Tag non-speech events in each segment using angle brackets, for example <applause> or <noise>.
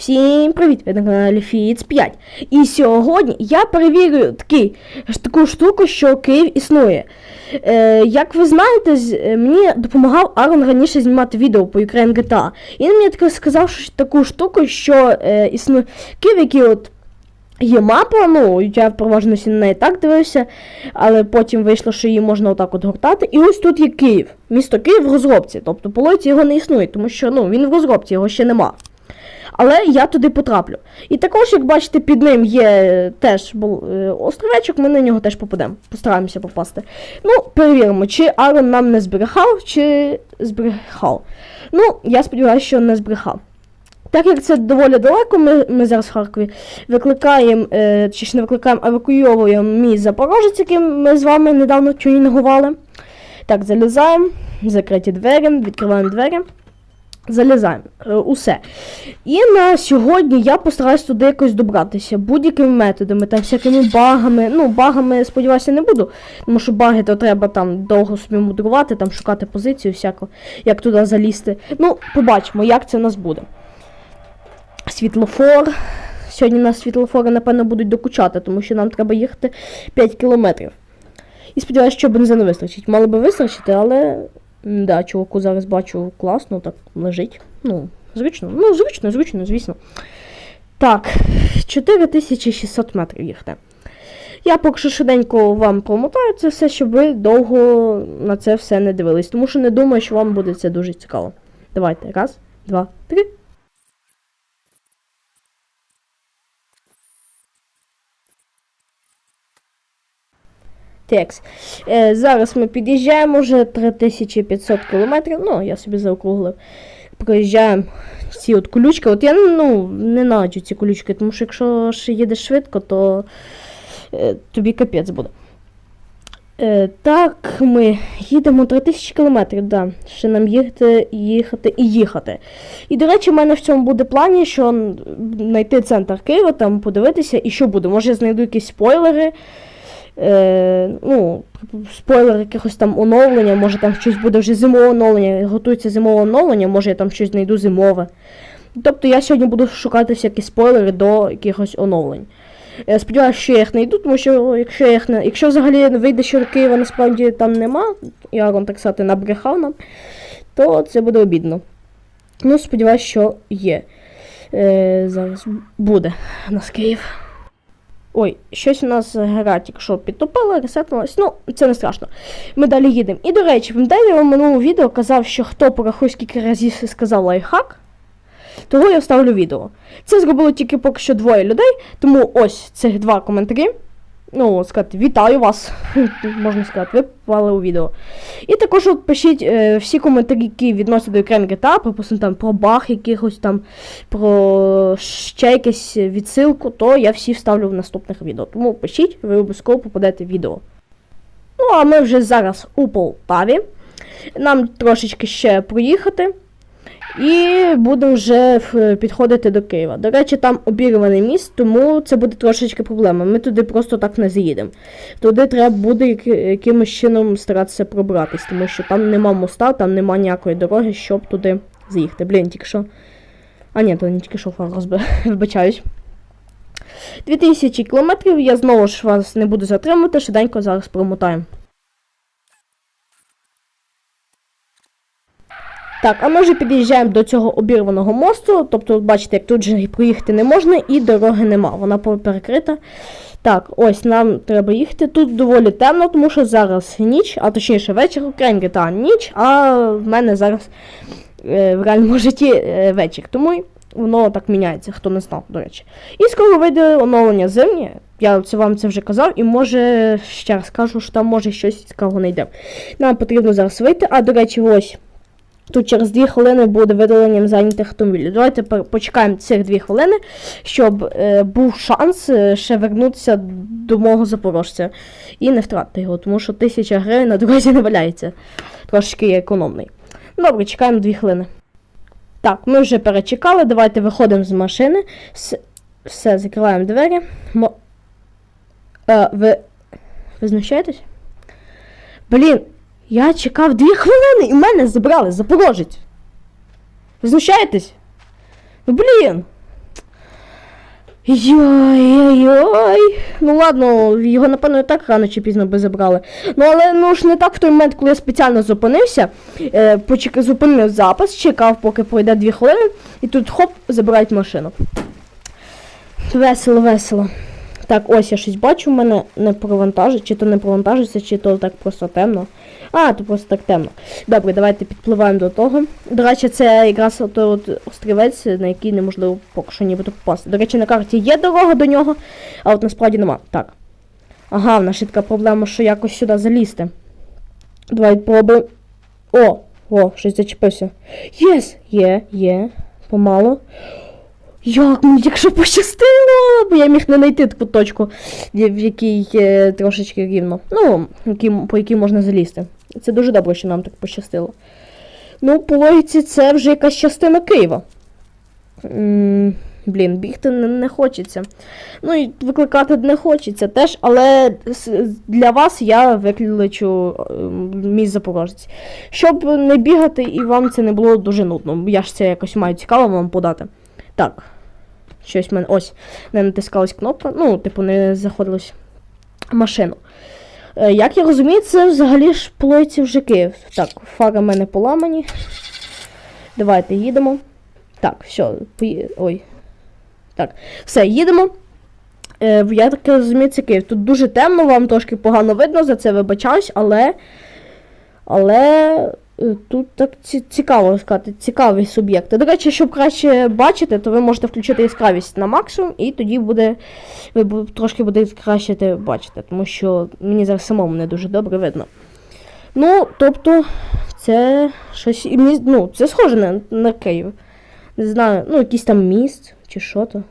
Всім привіт! Ви на каналі Фіц 5. І сьогодні я перевірю такий, таку штуку, що Київ існує. Е, як ви знаєте, е, мені допомагав Арон раніше знімати відео по Ukraine GTA. І він мені таке сказав що, таку штуку, що е, існує Київ, який от. Є мапа, ну, я переважно на неї так дивився, але потім вийшло, що її можна отак от гортати. І ось тут є Київ. Місто Київ в розробці. Тобто по логіці його не існує, тому що ну, він в розробці, його ще нема. Але я туди потраплю. І також, як бачите, під ним є е, теж е, островечок, ми на нього теж попадемо. Постараємося попасти. Ну, перевіримо, чи Арон нам не збрехав, чи збрехав. Ну, я сподіваюся, що не збрехав. Так як це доволі далеко, ми, ми зараз в Харкові викликаємо, е, чи ж не викликаємо, евакуйовуємо мій Запорожець, яким ми з вами недавно тюнінгували. Так, залізаємо, закриті двері, відкриваємо двері. Залізаємо. Е, усе. І на сьогодні я постараюсь туди якось добратися будь-якими методами, там всякими багами. Ну, багами, сподіваюся, не буду. Тому що баги то треба там довго собі мудрувати, там шукати позицію, всяко, як туди залізти. Ну, побачимо, як це в нас буде. Світлофор. Сьогодні нас світлофори, напевно, будуть докучати, тому що нам треба їхати 5 кілометрів. І сподіваюся, що бензину вистачить. Мало би вистачити, але. Да, чуваку зараз бачу класно, так лежить. Ну, звично. Ну, звично, звично, звісно. Так, 4600 метрів їхте. Я поки що швиденько вам промотаю це все, щоб ви довго на це все не дивились, тому що не думаю, що вам буде це дуже цікаво. Давайте, раз, два, три. Текс. Е, зараз ми під'їжджаємо вже 3500 кілометрів. Ну, я собі заокруглив. Проїжджаємо ці от колючки. От я ну, ненавиджу ці колючки, тому що якщо ще їдеш швидко, то е, тобі капець буде. Е, так, ми їдемо 3000 кілометрів, да. Ще нам їхати, їхати і їхати. І, до речі, в мене в цьому буде плані, що знайти центр Києва, там подивитися, і що буде. Може, я знайду якісь спойлери. Е, ну, спойлер якихось там оновлення, може там щось буде вже зимове оновлення, готується зимове оновлення, може я там щось знайду зимове. Тобто я сьогодні буду шукати всякі спойлери до якихось оновлень. Е, Сподіваюся, що я їх знайду, тому що якщо я їх не. Якщо взагалі вийде, що Києва насправді там нема, і Арон, так сказати, набрехав нам, то це буде обідно. Ну, сподіваюся, що є. Е, зараз буде у нас Київ. Ой, щось у нас гра тільки що підтопила, ресетнулась. Ну, це не страшно. Ми далі їдемо. І, до речі, пам'ятаєте, я вам минулому відео казав, що хто порахує, скільки разів сказав лайфхак, того я вставлю відео. Це зробило тільки поки що двоє людей, тому ось цих два коментарі. Ну, сказати, вітаю вас, <laughs> можна сказати, ви попали у відео. І також от пишіть е, всі коментарі, які відносяться до Ukraine GTA, припустимо там про баг якихось там, про ще якусь відсилку, то я всі вставлю в наступних відео. Тому пишіть, ви обов'язково попадете в відео. Ну, а ми вже зараз у Полтаві. Нам трошечки ще проїхати. І будемо вже підходити до Києва. До речі, там обірваний міст, тому це буде трошечки проблема. Ми туди просто так не заїдемо. Туди треба буде якимось чином старатися пробратись, тому що там нема моста, там нема ніякої дороги, щоб туди заїхати. Блін, тільки що. А ні, то не тільки що фар розбив. <laughs> Вибачаюсь. 2000 кілометрів, я знову ж вас не буду затримувати, швиденько зараз промотаємо. Так, а ми вже під'їжджаємо до цього обірваного мосту. Тобто, бачите, тут же проїхати не можна і дороги нема. Вона перекрита. Так, ось нам треба їхати. Тут доволі темно, тому що зараз ніч, а точніше вечір Українки, та ніч, а в мене зараз е, в реальному житті е, вечір. Тому воно так міняється, хто не знав, до речі. І скоро вийде оновлення зимнє. Я це вам це вже казав, і може ще раз кажу, що там може щось цікавого знайдемо. Нам потрібно зараз вийти. А, до речі, ось. Тут через 2 хвилини буде видаленням зайнятих автомобілів. Давайте почекаємо цих 2 хвилини, щоб е, був шанс е, ще вернутися до мого запорожця і не втратити його, тому що 1000 гривень на дорозі не валяється. Трошки економний. Добре, чекаємо 2 хвилини. Так, ми вже перечекали. Давайте виходимо з машини. С- Все, закриваємо двері. Мо... Е, ви... ви знущаєтесь? Блін, я чекав дві хвилини і мене забрали, запорожець. Ви знущаєтесь? Ну блін. Йой-йой. Ну ладно, його, напевно, і так рано чи пізно би забрали. Ну але ну ж не так в той момент, коли я спеціально зупинився, е, почек... зупинив запис, чекав, поки пройде дві хвилини, і тут хоп, забирають машину. Весело, весело. Так, ось я щось бачу, в мене не провантажить, чи то не провантажиться, чи то так просто темно. А, то просто так темно. Добре, давайте підпливаємо до того. До речі, це якраз той от острівець, на який неможливо поки що нібито попасти. До речі, на карті є дорога до нього, а от насправді нема. Так. Ага, в нас ще така проблема, що якось сюди залізти. Давай пробуємо. О! О, щось зачепився. Єс! Є, є. Помало. Як мені якщо пощастило, бо я міг не знайти таку точку, в якій е, трошечки рівно. Ну, які, по якій можна залізти. Це дуже добре, що нам так пощастило. Ну, по логіці, це вже якась частина Києва. М, Блін, бігти не, не хочеться. Ну і викликати не хочеться теж, але для вас я викличу е, мій запорожець. Щоб не бігати і вам це не було дуже нудно. Я ж це якось маю цікаво вам подати. Так. Щось в мене. Ось. Не натискалась кнопка. Ну, типу, не заходилось в машину. Е, як я розумію, це взагалі ж плойці вже Київ. Так, фари в мене поламані. Давайте їдемо. Так, все, пої... Ой. Так, все, їдемо. Е, я так розумію, це Київ. Тут дуже темно, вам трошки погано видно, за це вибачаюсь, але. Але тут так цікаво сказати, цікаві суб'єкти. До речі, щоб краще бачити, то ви можете включити яскравість на максимум, і тоді буде ви трошки буде краще те бачити, тому що мені зараз самому не дуже добре видно. Ну, тобто, це щось. Ну, це схоже на, на Київ. Не знаю, ну, якийсь там міст чи що то.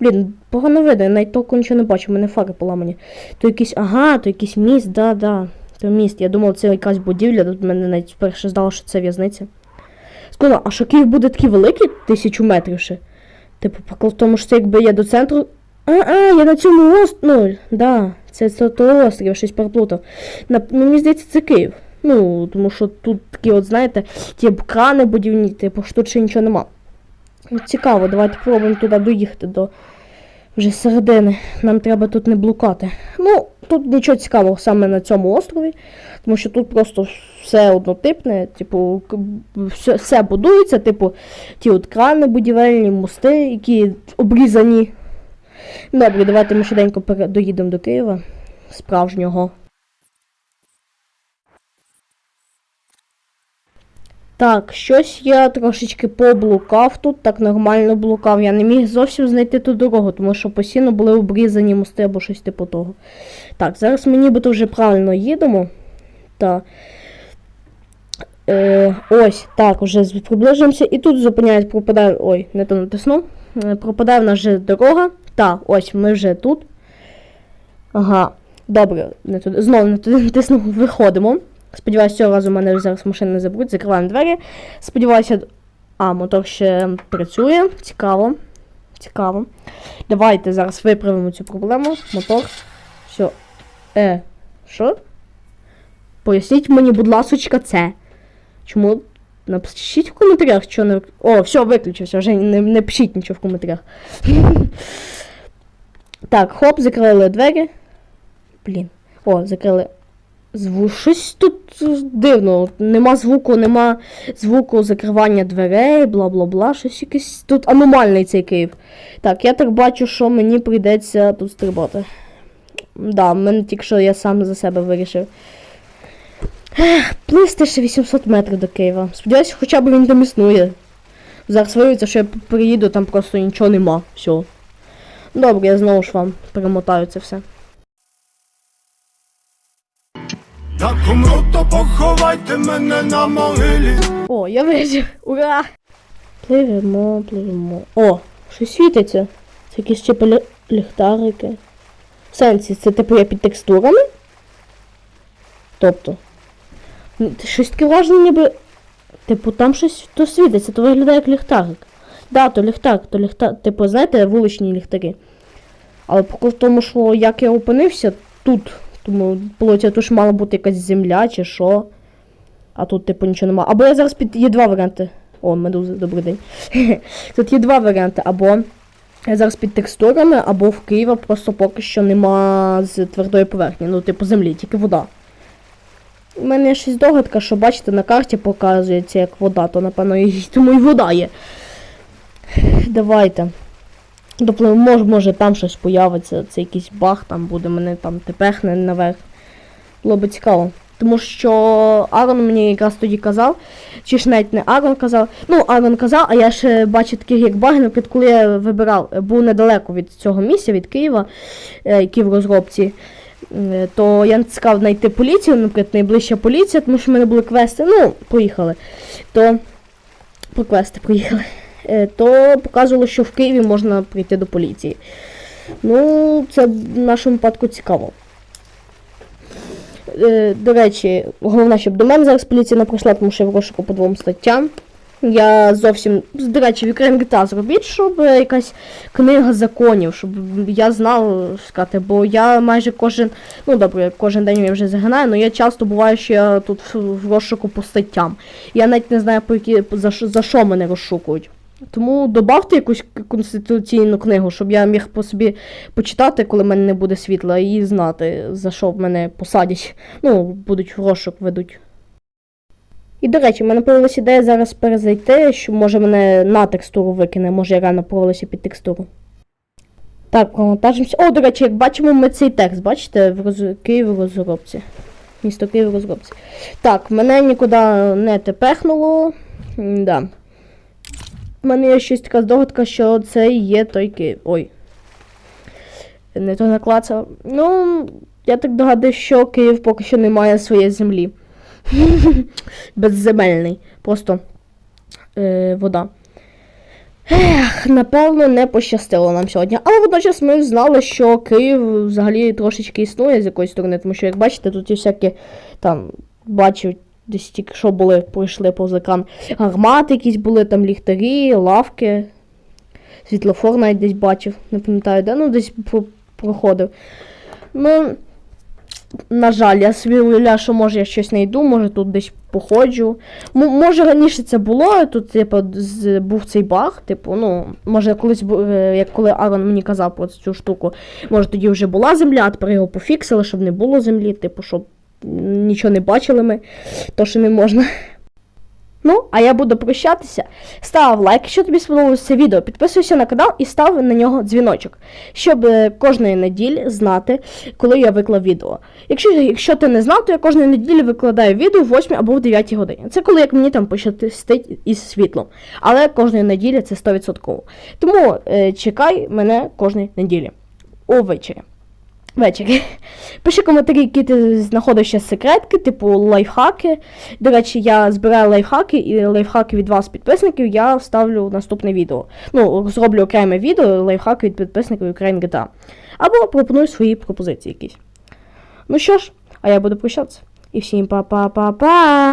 Блін, погано видно, я навіть толком нічого не бачу, у мене фари поламані. То якийсь, ага, то якийсь міст, да, да. То міст. Я думав, це якась будівля, тут мене навіть вперше здало, що це в'язниця. Скажу, а що Київ буде такий великий, тисячу метрів ще? Типу, прикол в тому, що це якби я до центру. А, а, я на цьому ост... Ну, да, це, той острів, щось переплутав. На, ну, мені здається, це Київ. Ну, тому що тут такі, от, знаєте, ті крани будівні, типу, що тут ще нічого нема. Ну, Цікаво, давайте спробуємо туди доїхати до вже середини. Нам треба тут не блукати. Ну, тут нічого цікавого саме на цьому острові, тому що тут просто все однотипне, типу, все, все будується, типу, ті от крани будівельні, мости, які обрізані. Добре, давайте ми швиденько доїдемо до Києва справжнього. Так, щось я трошечки поблукав тут, так нормально блукав. Я не міг зовсім знайти ту дорогу, тому що постійно були обрізані мости або щось типу того. Так, зараз ми нібито вже правильно їдемо. Так. Е, ось, так, вже приближуємося. І тут зупиняють, пропадає. Ой, не то натиснув. Е, Пропадає в нас вже дорога. Так, ось ми вже тут. Ага. Добре, не туди. Знову не туди <laughs> натиснув, виходимо. Сподіваюся, цього разу мене зараз машини не заберуть, закриваємо двері. Сподіваюся, а, мотор ще працює. Цікаво. Цікаво. Давайте зараз виправимо цю проблему. Мотор. Все. Е, що? Поясніть мені, будь ласочка, це. Чому? Напишіть в коментарях, що не. О, все, виключився, вже не, не пишіть нічого в коментарях. <laughs> так, хоп, закрили двері. Блін. О, закрили. Зву... Щось тут е, дивно. Нема звуку, нема звуку закривання дверей, бла бла бла. Щось якийсь тут аномальний цей Київ. Так, я так бачу, що мені прийдеться тут стрибати. Да, мене тільки що я сам за себе вирішив. Плисти ще 800 метрів до Києва. Сподіваюся, хоча б він там існує. Зараз виявиться, що я приїду, там просто нічого нема. Все. Добре, я знову ж вам перемотаю це все. Так умру, то поховайте мене на могилі. О, я вижив. Ура! Пливемо, пливемо. О, щось світиться. Це якісь лі- ліхтарики. В сенсі, це типу я під текстурами? Тобто. ти Щось таке враження, ніби. Типу, там щось то світиться, то виглядає як ліхтарик. Да, то ліхтар, то ліхтар. Типу, знаєте, вуличні ліхтари. Але поки в тому, що як я опинився тут, тому виходить, тут ж мала бути якась земля чи що. А тут, типу, нічого нема. Або я зараз під. Є два варіанти. О, медузи, добрий день. <laughs> тут є два варіанти. Або Я зараз під текстурами або в Києва просто поки що нема з твердої поверхні, ну, типу землі, тільки вода. У мене щось догадка, що бачите, на карті показується як вода, то напевно <laughs> тому і вода є. Давайте. Тобто, може, може там щось появиться, це якийсь баг там буде, мене там тепехне наверх. Було би цікаво. Тому що Арон мені якраз тоді казав, чи ж навіть не Арон казав. Ну, Арон казав, а я ще бачу таких як баги, наприклад, коли я вибирав, був недалеко від цього місця, від Києва, е, який в розробці. е, То я натискав знайти поліцію, наприклад, найближча поліція, тому що в мене були квести. Ну, поїхали. То по квести поїхали. Е, То показувало, що в Києві можна прийти до поліції. Ну, це в нашому випадку цікаво. Е, До речі, головне, щоб до мене зараз поліція не прийшла, тому що я в розшуку по двом статтям. Я зовсім, до речі, в Ukraine GTA зробіть, щоб е, якась книга законів, щоб я знав сказати, бо я майже кожен, ну добре, кожен день я вже загинаю, але я часто буваю, що я тут в розшуку по статтям. Я навіть не знаю, по які, за, за що мене розшукують. Тому добавте якусь конституційну книгу, щоб я міг по собі почитати, коли в мене не буде світла, і знати, за що в мене посадять. Ну, будуть в розшук ведуть. І до речі, в мене появилася ідея зараз перезайти, що може мене на текстуру викине, може я реально провалився під текстуру. Так, провантажимося. О, до речі, як бачимо, ми цей текст, бачите, в роз... Київ розробці. Місто Київ розробці. Так, мене нікуди не тепехнуло. Да. У мене є щось така здогадка, що це є той Київ. Ой. Не то наклацав. Ну, я так догадую, що Київ поки що не має своєї землі. <laughs> Безземельний. Просто е, вода. Ех, напевно, не пощастило нам сьогодні. Але водночас ми знали, що Київ взагалі трошечки існує з якоїсь сторони, тому що, як бачите, тут є всякі там бачу, десь тільки що були, пройшли повз екран. Гармати якісь були, там ліхтарі, лавки. Світлофор навіть десь бачив, не пам'ятаю, де, ну десь про- проходив. Ну, на жаль, я собі уявляю, що може я щось знайду, може тут десь походжу. М- може раніше це було, тут типу, був цей баг, типу, ну, може колись, е, як коли Арон мені казав про цю штуку, може тоді вже була земля, а тепер його пофіксили, щоб не було землі, типу, щоб нічого не бачили ми, то що не можна. Ну, а я буду прощатися. Став лайк, якщо тобі сподобалося це відео, підписуйся на канал і став на нього дзвіночок, щоб е, кожної неділі знати, коли я виклав відео. Якщо, якщо ти не знав, то я кожної неділі викладаю відео в 8 або в 9 годині. Це коли як мені там пощастить із світлом. Але кожної неділі це 100%. Тому е, чекай мене кожної неділі. Увечері. Ввечері. Пиши коментарі, які ти знаходиш ще секретки, типу лайфхаки. До речі, я збираю лайфхаки і лайфхаки від вас, підписників, я вставлю в наступне відео. Ну, зроблю окреме відео, лайфхаки від підписників Ukraine GTA. Або пропоную свої пропозиції якісь. Ну що ж, а я буду прощатися. І всім па-па-па-па!